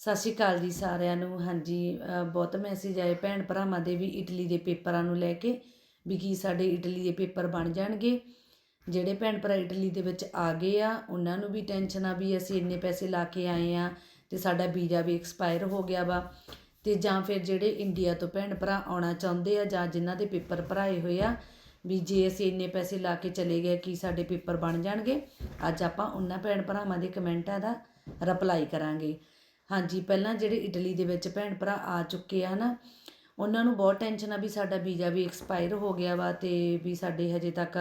ਸਤਿ ਸ਼੍ਰੀ ਅਕਾਲ ਜੀ ਸਾਰਿਆਂ ਨੂੰ। ਹਾਂਜੀ ਬਹੁਤ ਮੈਸੇਜ ਆਏ ਭੈਣ ਭਰਾਵਾਂ ਦੇ ਵੀ ਇਟਲੀ ਦੇ ਪੇਪਰਾਂ ਨੂੰ ਲੈ ਕੇ ਵੀ ਕੀ ਸਾਡੇ ਇਟਲੀ ਦੇ ਪੇਪਰ ਬਣ ਜਾਣਗੇ। ਜਿਹੜੇ ਭੈਣ ਭਰਾ ਇਟਲੀ ਦੇ ਵਿੱਚ ਆ ਗਏ ਆ, ਉਹਨਾਂ ਨੂੰ ਵੀ ਟੈਨਸ਼ਨ ਆ ਵੀ ਅਸੀਂ ਇੰਨੇ ਪੈਸੇ ਲਾ ਕੇ ਆਏ ਆ ਤੇ ਸਾਡਾ ਵੀਜ਼ਾ ਵੀ ਐਕਸਪਾਇਰ ਹੋ ਗਿਆ ਵਾ। ਤੇ ਜਾਂ ਫਿਰ ਜਿਹੜੇ ਇੰਡੀਆ ਤੋਂ ਭੈਣ ਭਰਾ ਆਉਣਾ ਚਾਹੁੰਦੇ ਆ ਜਾਂ ਜਿਨ੍ਹਾਂ ਦੇ ਪੇਪਰ ਭਰਾਏ ਹੋਏ ਆ, ਵੀ ਜੇ ਅਸੀਂ ਇੰਨੇ ਪੈਸੇ ਲਾ ਕੇ ਚਲੇ ਗਏ, ਕੀ ਸਾਡੇ ਪੇਪਰ ਬਣ ਜਾਣਗੇ? ਅੱਜ ਆਪਾਂ ਉਹਨਾਂ ਭੈਣ ਭਰਾਵਾਂ ਦੇ ਕਮੈਂਟਾਂ ਦਾ ਰਿਪਲਾਈ ਕਰਾਂਗੇ। ਹਾਂਜੀ, ਪਹਿਲਾਂ ਜਿਹੜੇ ਇਟਲੀ ਦੇ ਵਿੱਚ ਭੈਣ ਭਰਾ ਆ ਚੁੱਕੇ ਆ ਨਾ, ਉਹਨਾਂ ਨੂੰ ਬਹੁਤ ਟੈਨਸ਼ਨ ਆ ਵੀ ਸਾਡਾ ਵੀਜ਼ਾ ਵੀ ਐਕਸਪਾਇਰ ਹੋ ਗਿਆ ਵਾ ਅਤੇ ਵੀ ਸਾਡੇ ਹਜੇ ਤੱਕ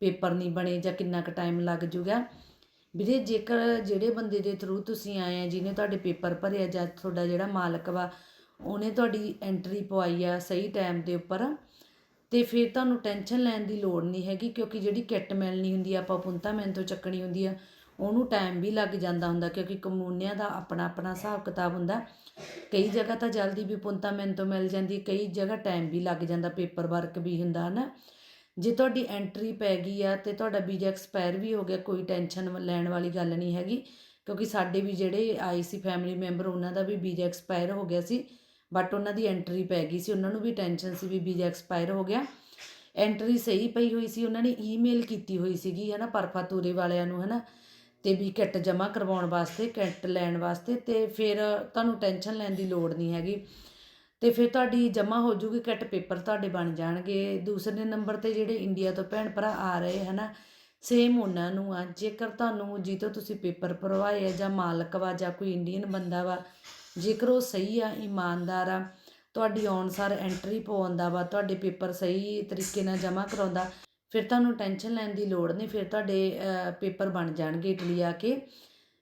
ਪੇਪਰ ਨਹੀਂ ਬਣੇ ਜਾਂ ਕਿੰਨਾ ਕੁ ਟਾਈਮ ਲੱਗ ਜੂਗਾ। ਵੀਰੇ, ਜੇਕਰ ਜਿਹੜੇ ਬੰਦੇ ਦੇ ਥਰੂ ਤੁਸੀਂ ਆਏ ਆ, ਜਿਹਨੇ ਤੁਹਾਡੇ ਪੇਪਰ ਭਰਿਆ ਜਾਂ ਤੁਹਾਡਾ ਜਿਹੜਾ ਮਾਲਕ ਵਾ, ਉਹਨੇ ਤੁਹਾਡੀ ਐਂਟਰੀ ਪਵਾਈ ਆ ਸਹੀ ਟਾਈਮ ਦੇ ਉੱਪਰ, ਤੇ ਫਿਰ ਤੁਹਾਨੂੰ ਟੈਨਸ਼ਨ ਲੈਣ ਦੀ ਲੋੜ ਨਹੀਂ ਹੈਗੀ ਕਿਉਂਕਿ ਜਿਹੜੀ ਕਿੱਟ ਮਿਲਣੀ ਹੁੰਦੀ ਆ, ਆਪਾਂ ਪੁੰਤਾ ਮੈਨ ਤੋਂ ਚੱਕਣੀ ਹੁੰਦੀ ਆ ਉਹਨੂੰ ਟਾਈਮ ਵੀ ਲੱਗ ਜਾਂਦਾ ਹੁੰਦਾ ਕਿਉਂਕਿ ਕਮੂਨਿਆਂ ਦਾ ਆਪਣਾ ਆਪਣਾ ਹਿਸਾਬ ਕਿਤਾਬ ਹੁੰਦਾ। ਕਈ ਜਗ੍ਹਾ ਤਾਂ ਜਲਦੀ ਵਿਪੁੰਨਤਾ ਪੁੰਤਾ ਤੋਂ ਮਿਲ ਜਾਂਦੀ, ਕਈ ਜਗ੍ਹਾ ਟਾਈਮ ਵੀ ਲੱਗ ਜਾਂਦਾ ਪੇਪਰ ਵਰਕ ਵੀ ਹੁੰਦਾ ਨਾ ਜੇ ਤੁਹਾਡੀ ਐਂਟਰੀ ਪੈ ਗਈ ਆ ਤੇ ਤੁਹਾਡਾ ਵੀਜ਼ਾ ਐਕਸਪਾਇਰ ਵੀ ਹੋ ਗਿਆ, ਕੋਈ ਟੈਨਸ਼ਨ ਲੈਣ ਵਾਲੀ ਗੱਲ ਨਹੀਂ ਹੈਗੀ। ਕਿਉਂਕਿ ਸਾਡੇ ਵੀ ਜਿਹੜੇ ਆਏ ਸੀ ਫੈਮਿਲੀ ਮੈਂਬਰ ਉਹਨਾਂ ਦਾ ਵੀ ਵੀਜ਼ਾ ਐਕਸਪਾਇਰ ਹੋ ਗਿਆ ਸੀ ਬਟ ਉਹਨਾਂ ਦੀ ਐਂਟਰੀ ਪੈ ਗਈ ਸੀ, ਉਹਨਾਂ ਨੂੰ ਵੀ ਟੈਨਸ਼ਨ ਸੀ ਵੀ ਵੀਜ਼ਾ ਐਕਸਪਾਇਰ ਹੋ ਗਿਆ। ਐਂਟਰੀ ਸਹੀ ਪਈ ਹੋਈ ਸੀ, ਉਹਨਾਂ ਨੇ ਈਮੇਲ ਕੀਤੀ ਹੋਈ ਸੀਗੀ ਹੈ ਨਾ ਪਰਫਾਤੂਰੇ ਵਾਲਿਆਂ ਨੂੰ ਹੈ ਅਤੇ ਵੀ ਕਿੱਟ ਜਮ੍ਹਾਂ ਕਰਵਾਉਣ ਵਾਸਤੇ ਕਿੱਟ ਲੈਣ ਵਾਸਤੇ ਅਤੇ ਫਿਰ ਤੁਹਾਨੂੰ ਟੈਨਸ਼ਨ ਲੈਣ ਦੀ ਲੋੜ ਨਹੀਂ ਹੈਗੀ। ਅਤੇ ਫਿਰ ਤੁਹਾਡੀ ਜਮ੍ਹਾਂ ਹੋ ਜੂਗੀ ਕਿੱਟ ਪੇਪਰ ਤੁਹਾਡੇ ਬਣ ਜਾਣਗੇ। ਦੂਸਰੇ ਨੰਬਰ ਤੇ ਜਿਹੜੇ ਇੰਡੀਆ ਤੋਂ ਭੈਣ ਭਰਾ ਆ ਰਹੇ ਹੈ ਨਾ ਸੇਮ ਉਹਨਾਂ ਨੂੰ ਆ। ਜੇਕਰ ਤੁਹਾਨੂੰ ਜਿੱਤੋਂ ਤੁਸੀਂ ਪੇਪਰ ਭਰਵਾਏ ਆ ਜਾਂ ਮਾਲਕ ਵਾ ਜਾਂ ਕੋਈ ਇੰਡੀਅਨ ਬੰਦਾ ਵਾ, ਜੇਕਰ ਉਹ ਸਹੀ ਆ, ਇਮਾਨਦਾਰ ਆ, ਤੁਹਾਡੀ ਅਨੁਸਾਰ ਐਂਟਰੀ ਪਵਾਉਂਦਾ ਵਾ, ਤੁਹਾਡੇ ਪੇਪਰ ਸਹੀ ਤਰੀਕੇ ਨਾਲ ਜਮ੍ਹਾਂ ਕਰਾਉਂਦਾ ਫਿਰ ਤੁਹਾਨੂੰ ਟੈਨਸ਼ਨ ਲੈਣ ਦੀ ਲੋੜ ਨਹੀਂ, ਫਿਰ ਤੁਹਾਡੇ ਪੇਪਰ ਬਣ ਜਾਣਗੇ ਇਟਲੀ ਆ ਕੇ।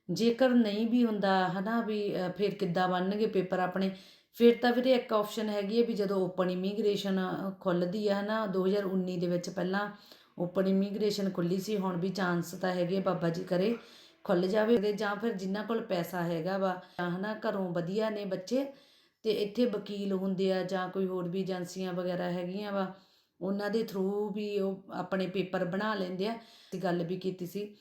ਜੇਕਰ ਨਹੀਂ ਵੀ ਹੁੰਦਾ, ਹਨਾ, ਵੀ ਫਿਰ ਕਿੱਦਾਂ ਬਣਨਗੇ ਪੇਪਰ ਆਪਣੇ? ਫਿਰ ਤਾਂ ਵੀਰੇ ਇੱਕ ਆਪਸ਼ਨ ਹੈਗੀ ਹੈ ਵੀ ਜਦੋਂ ਓਪਨ ਇਮੀਗ੍ਰੇਸ਼ਨ ਖੁੱਲਦੀ ਆ, ਹਨਾ 2019 ਦੇ ਵਿੱਚ ਪਹਿਲਾਂ ਓਪਨ ਇਮੀਗ੍ਰੇਸ਼ਨ ਖੁੱਲੀ ਸੀ, ਹੁਣ ਵੀ ਚਾਂਸ ਤਾਂ ਹੈਗੇ ਬਾਬਾ ਜੀ ਕਰੇ ਖੁੱਲ ਜਾਵੇ ਤੇ ਜਾਂ ਫਿਰ ਜਿਨ੍ਹਾਂ ਕੋਲ ਪੈਸਾ ਹੈਗਾ ਵਾ, ਜਾਂ, ਹਨਾ, ਘਰੋਂ ਵਧੀਆ ਨੇ ਬੱਚੇ ਤੇ ਇੱਥੇ ਵਕੀਲ ਹੁੰਦੇ ਆ ਜਾਂ ਕੋਈ ਹੋਰ ਵੀ ਏਜੰਸੀਆਂ ਵਗੈਰਾ ਹੈਗੀਆਂ ਵਾ ਉਹਨਾਂ ਦੇ ਥਰੂ ਵੀ ਉਹ ਆਪਣੇ ਪੇਪਰ ਬਣਾ ਲੈਂਦੇ ਆ। ਤੇ ਗੱਲ ਵੀ ਕੀਤੀ ਸੀ।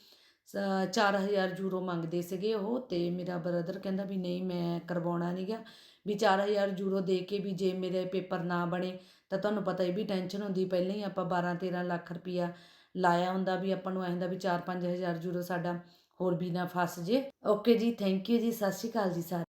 4000 ਯੂਰੋ ਮੰਗਦੇ ਸੀਗੇ ਉਹ ਤੇ ਮੇਰਾ ਬ੍ਰਦਰ ਕਹਿੰਦਾ ਵੀ ਨਹੀਂ ਮੈਂ ਕਰਵਾਉਣਾ ਨਹੀਂ ਨਹੀਂਗਾ ਵੀ 4000 ਯੂਰੋ ਦੇ ਕੇ ਵੀ ਜੇ ਮੇਰੇ ਪੇਪਰ ਨਾ ਬਣੇ ਤਾਂ ਤੁਹਾਨੂੰ ਪਤਾ ਇਹ ਵੀ ਟੈਨਸ਼ਨ ਹੁੰਦੀ। ਪਹਿਲਾਂ ਹੀ ਆਪਾਂ 12 13 ਲੱਖ ਰੁਪਈਆ ਲਾਇਆ ਹੁੰਦਾ ਵੀ ਆਪਾਂ ਨੂੰ ਐਂ ਹੁੰਦਾ ਵੀ 4-5000 ਯੂਰੋ ਸਾਡਾ ਹੋਰ ਵੀ ਨਾ ਫਸ ਜੇ। ਓਕੇ ਜੀ ਥੈਂਕ ਯੂ ਜੀ, ਸਤਿ ਸ਼੍ਰੀ ਅਕਾਲ ਜੀ ਸਾਰੇ